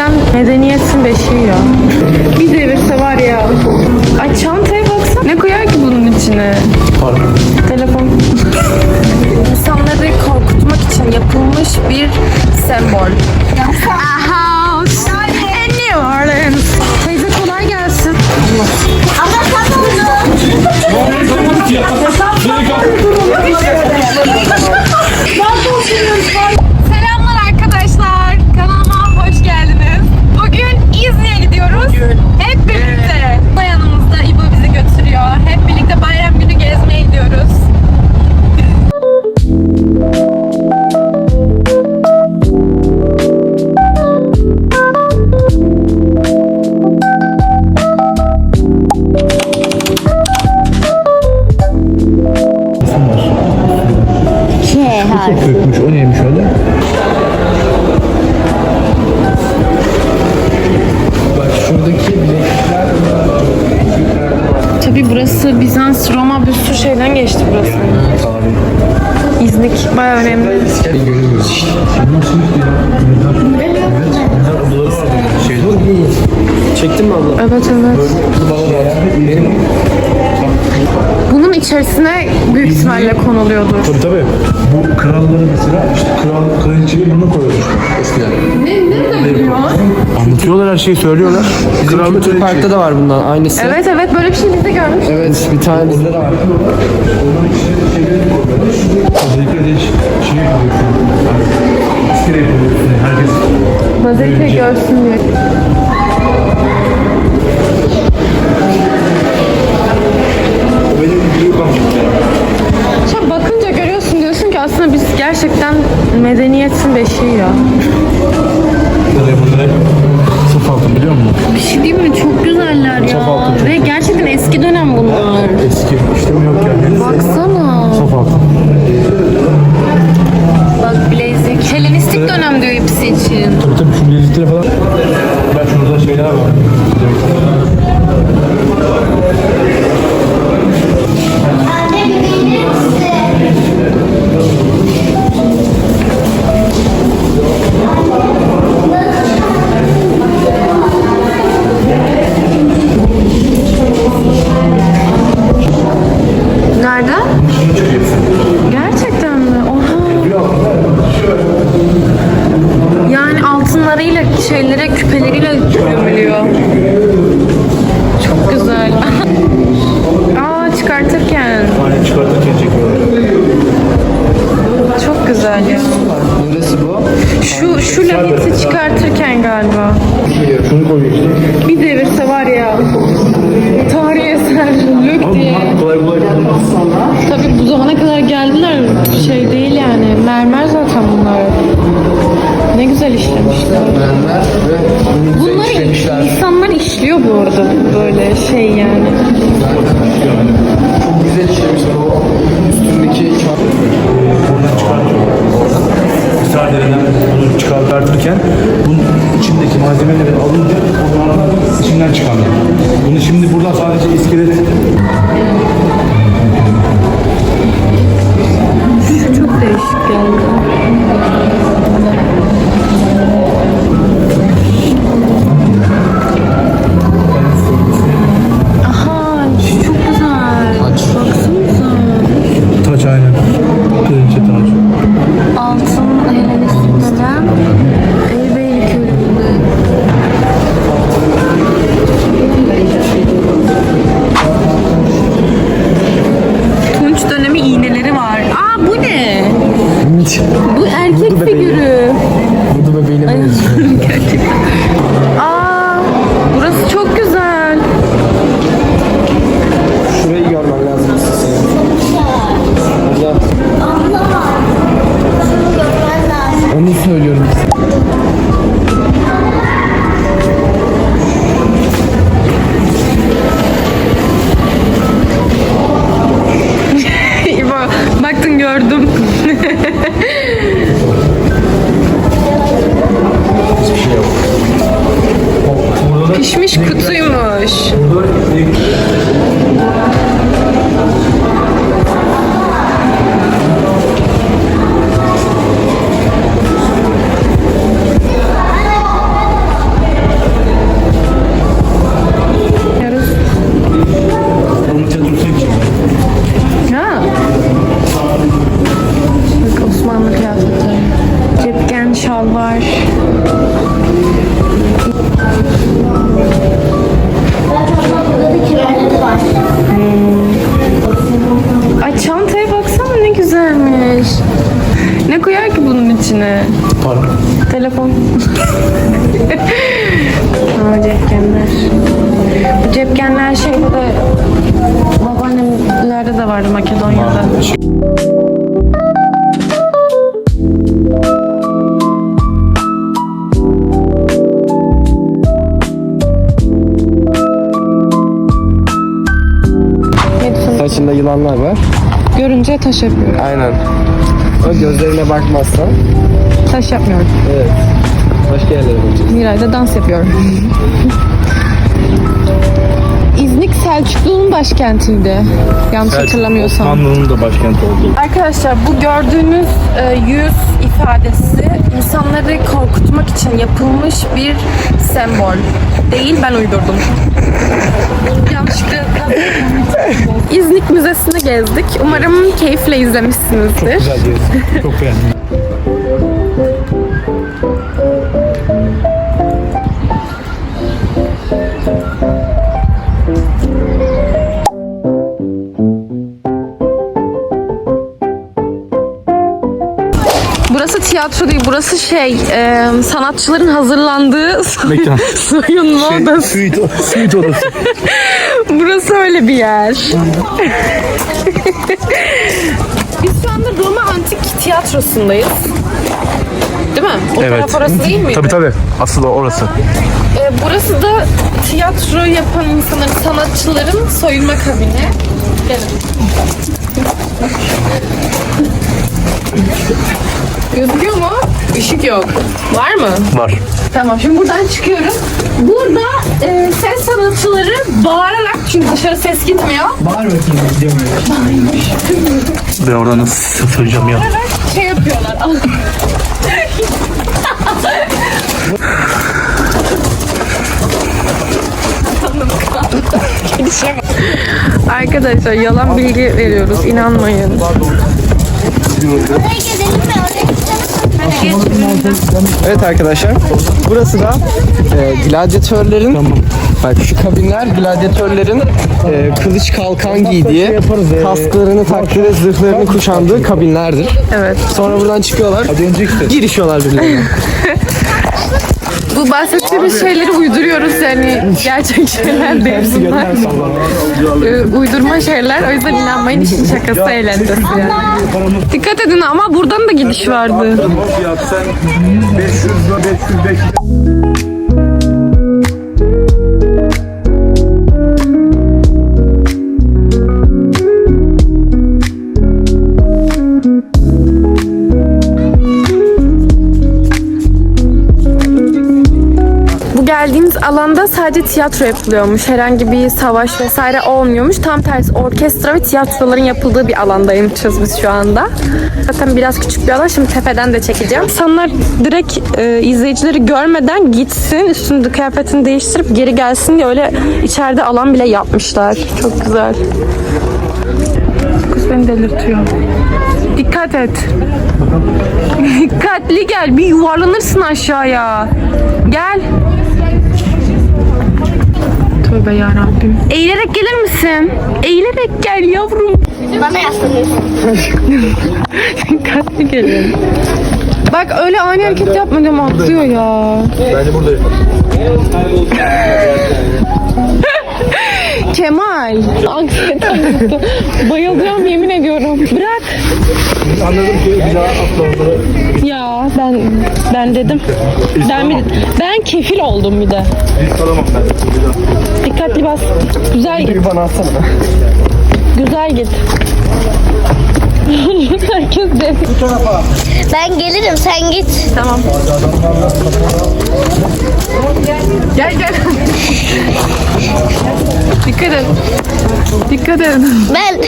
gerçekten medeniyetin beşiği ya. Bir devirse var ya. Ay çantaya baksana. Ne koyar ki bunun içine? Telefon. İnsanları korkutmak için yapılmış bir sembol. Kökmüş o neymiş öyle? Bak şuradaki bileklikler Tabii burası Bizans, Roma bir sürü şeyden geçti burası. Abi. İznik bayağı önemli. Görüyoruz işte. Evet. Bunlar odaları var. Şeyde. Çektin mi abla? Evet evet. Benim Bunun içerisine büyük ihtimalle konuluyordur. Tabii tabii. Bu kralları mesela işte kral kraliçeyi bunu koyuyormuş eskiden. Ne, ne biliyor? Anlatıyorlar her şeyi söylüyorlar. Kral ve Türk Park'ta da var bundan aynısı. Evet evet böyle bir şey biz de görmüştük. Evet bir tane bizde de var. Onların içine şeyleri koyuyorlar. Özellikle de şey. Herkes görsün diye. Medeniyetin beşiği ya. Bunları bunları saf altın biliyor musun? Bir şey diyeyim mi? Çok güzeller ya. Altın çok Ve gerçekten eski dönem bunlar. Eski işlemi yok yani. Baksana. Saf altın. Şu şu laneti çıkartırken galiba. Şunu koyuyor işte. Bir devirse var ya. Tarihi eser Ama diye. kolay kolay. Tabii bu zamana kadar geldiler. Şey değil yani. Mermer zaten bunlar. Ne güzel işlemişler. Mermer ve Bunları insanlar işliyor bu arada böyle şey yani. Bunun içindeki malzemeleri Ne koyar ki bunun içine? Para. Telefon. Aa, cepkenler. Bu cepkenler şeyde babaannemlerde de vardı Makedonya'da. Saçında yılanlar var. Görünce taş yapıyorum. Aynen. O gözlerine bakmazsan. Taş yapmıyorum. Evet. Başka yerlere bakacağız. Miray'da dans yapıyorum. İznik Selçuklu'nun başkentiydi. Yanlış hatırlamıyorsam. Osmanlı'nın da başkenti oldu. Arkadaşlar bu gördüğünüz e, yüz ifadesi insanları korkutmak için yapılmış bir sembol. Değil ben uydurdum. Yanlışlıkla İznik Müzesi'ni gezdik. Umarım keyifle izlemişsinizdir. Güzel gezdi. Çok beğendim. Burası şey e, sanatçıların hazırlandığı Mekan. soyunma odası. Suite, suite odası. Burası öyle bir yer. Biz şu anda Roma Antik Tiyatrosu'ndayız. Değil mi? O taraf orası değil miydi? Tabii tabii. Asıl orası. Ee, burası da tiyatro yapan insanların, sanatçıların soyunma kabini. Gelin. Gözüküyor mu? Işık yok. Var mı? Var. Tamam şimdi buradan çıkıyoruz. Burada e, ses sanatçıları bağırarak çünkü dışarı ses gitmiyor. Bağır bakayım gidiyor Ben oradan nasıl sıfıracağım ya? Şey yapıyorlar. Arkadaşlar yalan bilgi veriyoruz. inanmayın. Oraya gidelim mi? Evet arkadaşlar. Burası da e, gladyatörlerin Bak şu kabinler gladyatörlerin e, kılıç kalkan giydiği, kasklarını taktığı ve zırhlarını kuşandığı kabinlerdir. Evet. Sonra buradan çıkıyorlar, girişiyorlar birilerine. Bu bahsettiğimiz şeyleri uyduruyoruz yani gerçek şeyler değil bunlar. Ee, uydurma şeyler o yüzden inanmayın işin şakası eğlencesi yani. Dikkat edin ama buradan da gidiş vardı. Fiyat sen 500 lira 505 geldiğimiz alanda sadece tiyatro yapılıyormuş. Herhangi bir savaş vesaire olmuyormuş. Tam tersi orkestra ve tiyatroların yapıldığı bir alandaymışız biz şu anda. Zaten biraz küçük bir alan. Şimdi tepeden de çekeceğim. İnsanlar direkt e, izleyicileri görmeden gitsin, üstünde kıyafetini değiştirip geri gelsin diye öyle içeride alan bile yapmışlar. Çok güzel. Kız beni delirtiyor. Dikkat et. Dikkatli gel. Bir yuvarlanırsın aşağıya. Gel. Tövbe yarabbim. Eğilerek gelir misin? Eğilerek gel yavrum. Bana yaslanıyorsun. Dikkatli gelin. Bak öyle ani hareket yapma diyorum atlıyor ya. Bence burada Kemal. Anksiyetem tuttu. Bayılacağım yemin ediyorum. Bırak. Anladım ki bir daha Ya ben ben dedim. Ben bir, ben kefil oldum bir de. ben. Dikkatli bas. Güzel git. Bir bana atsana. Güzel git. Herkes de. Ben gelirim sen git. Tamam. Gel gel. Dikkat et. Dikkat et. Ben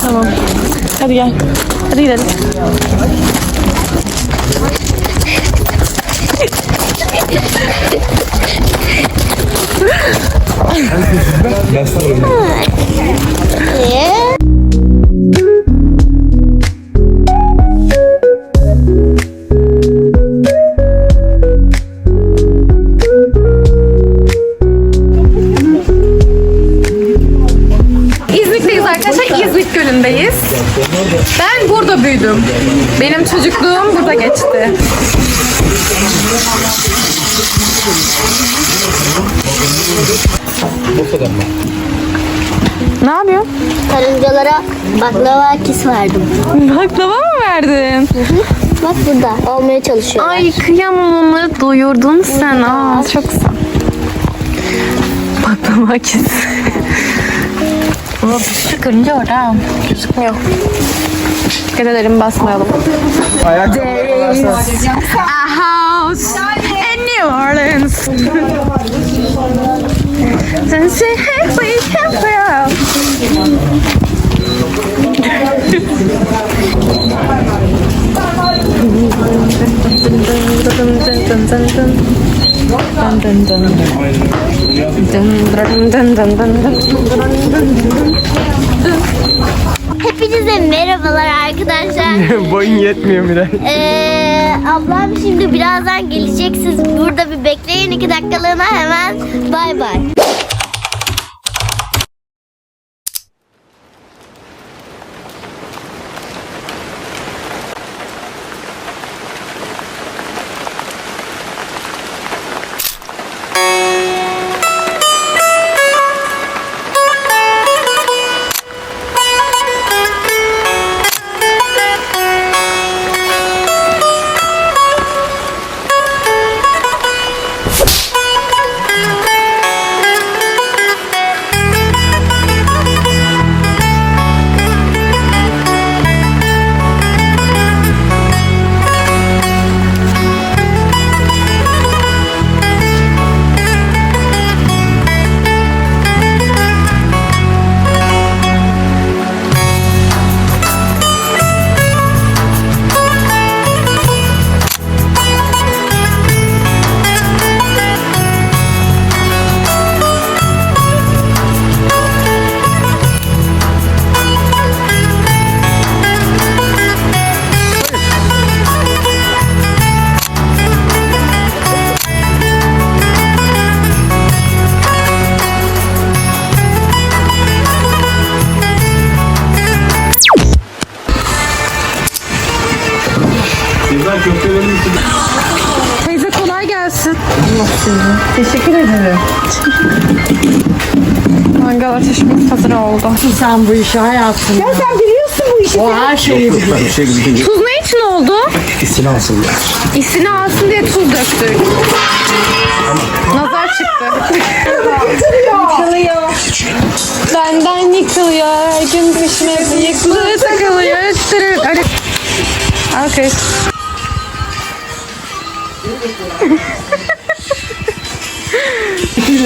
Tamam. Hadi gel. Hadi gidelim. Büyüdüm. Benim çocukluğum burada geçti. Ne yapıyorsun? Karıncalara baklava akis verdim. Baklava mı verdin? Bak burada olmaya çalışıyor. Ay kıyamam onları doyurdun sen. Aa, çok sağ Baklava kes. Karınca var ha. Gözükmüyor. Dikkat edelim basmayalım. Koyarsan A house in New Orleans. Then say hey we can grow. Hepinize merhabalar arkadaşlar. boyun yetmiyor Miray. Ee, ablam şimdi birazdan gelecek. Siz burada bir bekleyin iki dakikalığına hemen bay bay. Güzel köftelerin. Teyze kolay gelsin. Teşekkür ederim. Mangal ateşimiz hazır oldu. Sen bu işi hayatım. Ya sen biliyorsun bu işi. O her şeyi biliyor. Bir şey. Tuz ne için oldu? İsini alsın. İsini alsın diye tuz döktük. Nazar çıktı. Yıkılıyor. Benden yıkılıyor. Her gün peşime bıyıklı takılıyor. Tırır. Hadi.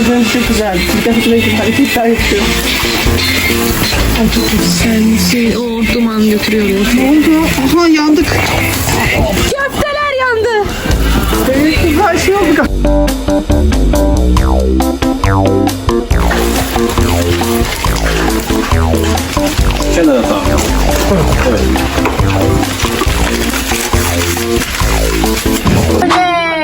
Okey. Çok güzel. Dikkat etmek hareketler yapıyor. Sen şey, o duman götürüyorum. Ne oldu? Aha yandık. Köfteler yandı. Her şey oldu. Kenara tamam.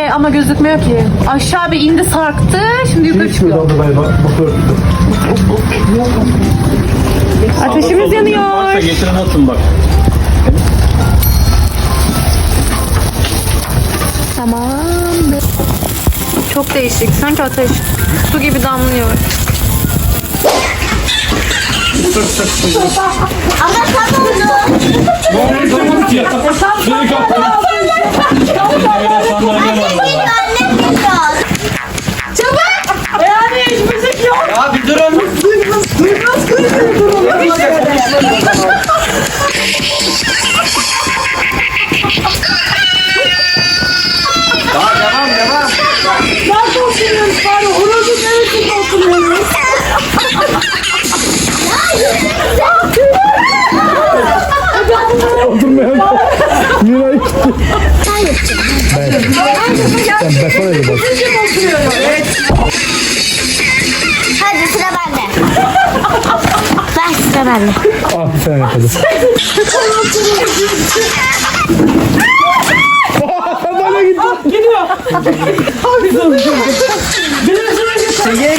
Ee, ama gözükmüyor ki. Aşağı bir indi sarktı. Şimdi yukarı çıkıyor. Şurada galiba. Bakıyorum. Ateşimiz yanıyor. Getirin atın bak. Tamam. Çok değişik. Sanki ateş su gibi damlıyor. Ama Sen basana bir bak. Hadi sıra bende. Ver sıra bende. Ah tane yapalım. Bana gitti. Gidiyor. Abi sonucu. Biraz önce Sevdaya.